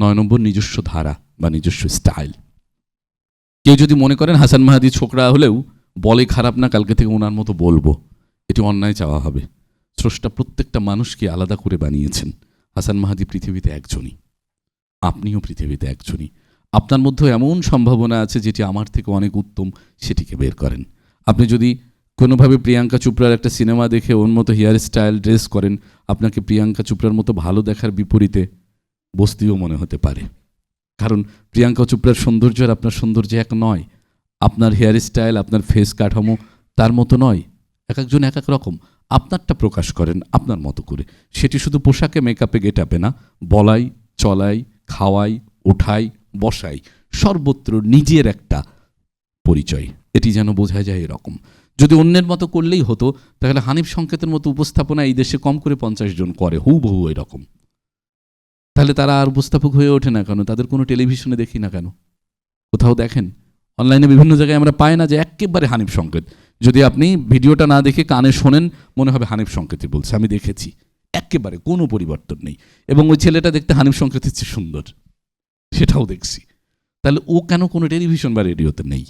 নয় নম্বর নিজস্ব ধারা বা নিজস্ব স্টাইল। কেউ যদি মনে করেন হাসান মাহাদি ছোকরা হলেও বলে খারাপ না, কালকে থেকে ওনার মতো বলব। এটি অন্যায় চাওয়া হবে। স্রষ্টা প্রত্যেকটা মানুষকে আলাদা করে বানিয়েছেন। হাসান মাহাদি পৃথিবীতে একজনই। আপনিও পৃথিবীতে একজনই। আপনার মধ্যে এমন সম্ভাবনা আছে যেটি আমার থেকে অনেক উত্তম, সেটিকে বের করেন। আপনি যদি কোনোভাবে প্রিয়াঙ্কা চোপড়ার একটা সিনেমা দেখে ওর মতো হেয়ার স্টাইল ড্রেস করেন, আপনাকে প্রিয়াঙ্কা চোপড়ার মতো ভালো দেখার বিপরীতে বস্তিও মনে হতে পারে। কারণ প্রিয়াঙ্কা চোপড়ার সৌন্দর্য আর আপনার সৌন্দর্য এক নয়। আপনার হেয়ার স্টাইল আপনার ফেস কাঠামো তার মতো নয়। এক একজন এক এক রকম। আপনারটা প্রকাশ করেন আপনার মতো করে। সেটি শুধু পোশাকে মেকআপে গেটাবে না। বলাই, চলাই, খাওয়াই, ওঠাই, বসাই সর্বত্র নিজের একটা পরিচয়। এটি যেন বোঝা যায় এরকম। যদি অন্যের মতো করলেই হতো, তাহলে হানিফ সংকেতের মতো উপস্থাপনা এই দেশে কম করে পঞ্চাশ জন করে। হুবহু এরকম। তাহলে তারা আর উপস্থাপক হয়ে ওঠে না কেন? তাদের কোনো টেলিভিশনে দেখি না কেন? কোথাও দেখেন? অনলাইনে বিভিন্ন জায়গায় আমরা পাই না যে একেবারে হানিফ সংকেত। যদি আপনি ভিডিওটা না দেখে কানে শোনেন, মনে হবে হানিফ সংকেতই বলছে। আমি দেখেছি। একেবারে কোনো পরিবর্তন নেই। এবং ওই ছেলেটা দেখতে হানিফ সংকেতের চেয়ে সুন্দর। সেটাও দেখছি। তাহলে ও কেন কোনো টেলিভিশন বা রেডিওতে নেই?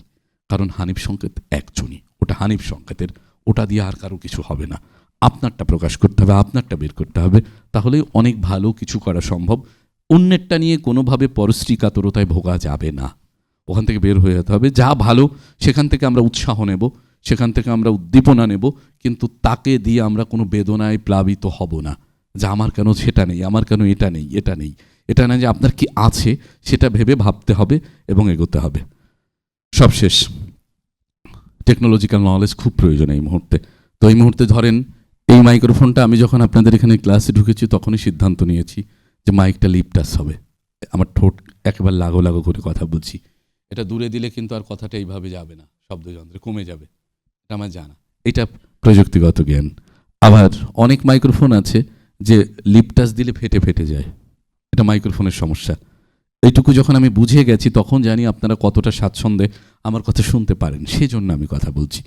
কারণ হানিফ সংকেত একজনই। ওটা হানিফ সংকেতের। ওটা দিয়ে আর কারও কিছু হবে না। আপনারটা প্রকাশ করতে হবে, আপনারটা বের করতে হবে তাহলে অনেক ভালো কিছু করা সম্ভব। অন্যেরটা নিয়ে কোনোভাবে পরশ্রী কাতরতায় ভোগা যাবে না। ওখান থেকে বের হয়ে যেতে হবে। যা ভালো, সেখান থেকে আমরা উৎসাহ নেব, সেখান থেকে আমরা উদ্দীপনা নেব, কিন্তু তাকে দিয়ে আমরা কোনো বেদনায় প্লাবিত হব না। যে আমার কেন সেটা নেই, আমার কেন এটা নেই এটা নেই। এটা না যে আপনার কি আছে, সেটা ভেবে ভাবতে হবে এবং এগোতে হবে। সবশেষ টেকনোলজিক্যাল নলেজ খুব প্রয়োজন এই মুহূর্তে। তো এই মুহূর্তে ধরেন এই মাইক্রোফোনটা আমি যখন আপনাদের এখানে ক্লাসে ঢুকেছি, তখনই সিদ্ধান্ত নিয়েছি যে মাইকটা লিপটাস হবে। আমার ঠোঁট একেবারে লাগো লাগো করে কথা বলছি। এটা দূরে দিলে কিন্তু আর কথাটা এইভাবে যাবে না, শব্দযন্ত্রে কমে যাবে। এটা আমার জানা। এটা প্রযুক্তিগত জ্ঞান। আবার অনেক মাইক্রোফোন আছে যে লিপটাস দিলে ফেটে ফেটে যায়। এটা মাইক্রোফোনের সমস্যা। এইটুকু যখন আমি বুঝে গেছি, তখন জানি আপনারা কতটা স্বাচ্ছন্দ্যে আমার কথা শুনতে পারেন। সেজন্য আমি কথা বলছি।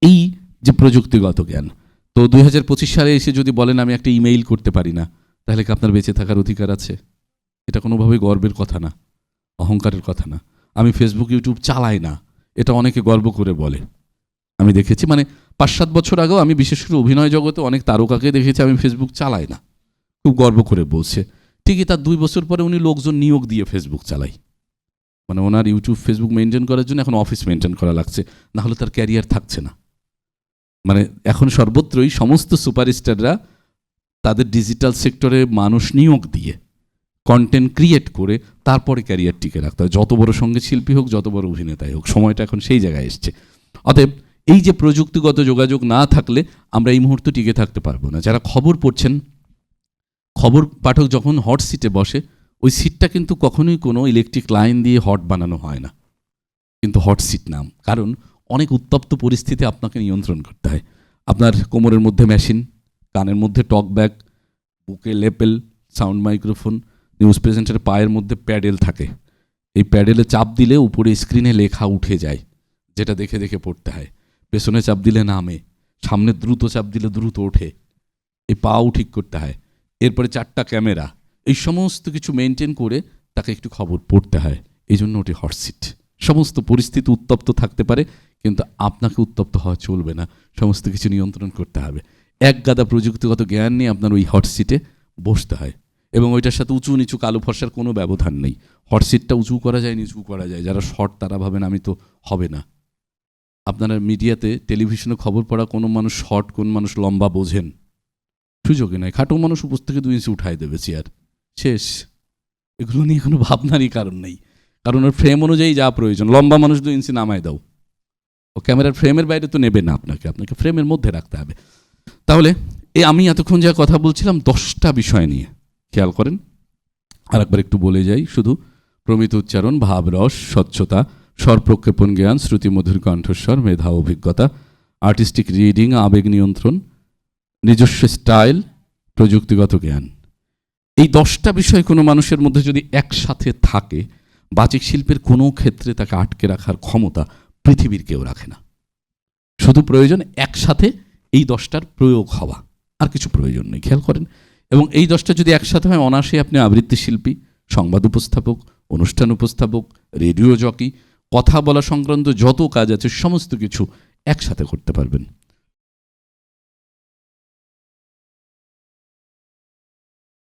এই যে প্রযুক্তিগত জ্ঞান তো দুই হাজার পঁচিশ সালে এসে যদি বলেন আমি একটা ইমেইল করতে পারি না, তাহলে কি আপনার বেঁচে থাকার অধিকার আছে? এটা কোনোভাবেই গর্বের কথা না, অহংকারের কথা না। আমি ফেসবুক ইউটিউব চালাই না, এটা অনেকে গর্ব করে বলে। আমি দেখেছি মানে পাঁচ সাত বছর আগেও আমি বিশেষ করে অভিনয় জগতে অনেক তারকাকে দেখেছি, আমি ফেসবুক চালাই না। খুব গর্ব করে বলছে। ঠিকই তার দুই বছর পরে উনি লোকজন নিয়োগ দিয়ে ফেসবুক চালাই। মানে ওনার ইউটিউব ফেসবুক মেনটেন করার জন্য এখন অফিস মেনটেন করা লাগছে, নাহলে তার ক্যারিয়ার থাকছে না। মানে এখন সর্বত্রই সমস্ত সুপারস্টাররা তাদের ডিজিটাল সেক্টরে মানুষ নিয়োগ দিয়ে কন্টেন্ট ক্রিয়েট করে তারপরে ক্যারিয়ার টিকে রাখতে হয়। যত বড় সংগীত শিল্পী হোক, যত বড় অভিনেতাই হোক, সময়টা এখন সেই জায়গায় এসছে। অতএব এই যে প্রযুক্তিগত যোগাযোগ না থাকলে আমরা এই মুহূর্তে টিকে থাকতে পারব না। যারা খবর পড়ছেন, খবর পাঠক যখন হট সিটে বসে, ওই সিটটা কিন্তু কখনোই কোনো ইলেকট্রিক লাইন দিয়ে হট বানানো হয় না। কিন্তু হট সিট নাম। কারণ অনেক উত্তপ্ত পরিস্থিতি আপনাকে নিয়ন্ত্রণ করতে হয়। আপনার কোমরের মধ্যে মেশিন কানের মধ্যে টক ব্যাগ বুকে লেপেল সাউন্ড মাইক্রোফোন নিউজ প্রেজেন্টের পায়ের মধ্যে প্যাডেল থাকে। এই প্যাডেলে চাপ দিলে উপরে স্ক্রিনে লেখা উঠে যায়, যেটা দেখে দেখে পড়তে হয়। পেছনে চাপ দিলে নামে, সামনে দ্রুত চাপ দিলে দ্রুত ওঠে। এই পাও ঠিক করতে হয়। এরপরে চারটা ক্যামেরা, এই সমস্ত কিছু মেনটেন করে তাকে একটু খবর পড়তে হয়। এই জন্য ওটি হটসিট সমস্ত পরিস্থিতি উত্তপ্ত থাকতে পারে, কিন্তু আপনাকে উত্তপ্ত হওয়া চলবে না। সমস্ত কিছু নিয়ন্ত্রণ করতে হবে। এক গাদা প্রযুক্তিগত জ্ঞান নিয়ে আপনার ওই হট সিটে বসতে হয়। এবং ওইটার সাথে উঁচু নিচু কালো ফর্সার কোনো ব্যবধান নেই। হট সিটটা উঁচু করা যায়, নিচু করা যায়। যারা শর্ট তারা ভাবেন আমি তো হবে না। আপনারা মিডিয়াতে টেলিভিশনে খবর পড়া কোনো মানুষ শর্ট কোন মানুষ লম্বা বোঝেন। সুযোগই নয় খাটো মানুষ উপর থেকে দুই ইঞ্চি উঠাই দেবে চেয়ার শেষ। এগুলো নিয়ে কোনো ভাবনারই কারণ নেই। কারণ ওর ফ্রেম অনুযায়ী যা প্রয়োজন। লম্বা মানুষ দু ইঞ্চি নামায় দাও। ও ক্যামেরার ফ্রেমের বাইরে তো নেবে না আপনাকে। আপনাকে ফ্রেমের মধ্যে রাখতে হবে। তাহলে এই আমি এতক্ষণ যা কথা বলছিলাম দশটা বিষয় নিয়ে। খেয়াল করেন? আর একবার একটু বলে যাই। শুধু প্রমিত উচ্চারণ ভাবরস স্বচ্ছতা স্বরপ্রক্ষেপণ জ্ঞান শ্রুতিমধুর কণ্ঠস্বর, মেধা, অভিজ্ঞতা আর্টিস্টিক রিডিং আবেগ নিয়ন্ত্রণ, নিজস্ব স্টাইল প্রযুক্তিগত জ্ঞান। এই দশটা বিষয় কোনো মানুষের মধ্যে যদি একসাথে থাকে বাচিক শিল্পের কোনো ক্ষেত্রে তাকে আটকে রাখার ক্ষমতা পৃথিবীর কেউ রাখে না। শুধু প্রয়োজন একসাথে এই দশটার প্রয়োগ হওয়া, আর কিছু প্রয়োজন নেই, খেয়াল করেন। এবং এই দশটা যদি একসাথে হয় অনায়াসে আপনি আবৃত্তি শিল্পী, সংবাদ উপস্থাপক, অনুষ্ঠান উপস্থাপক, রেডিও জকি, কথা বলা সংক্রান্ত যত কাজ আছে, সমস্ত কিছু একসাথে করতে পারবেন।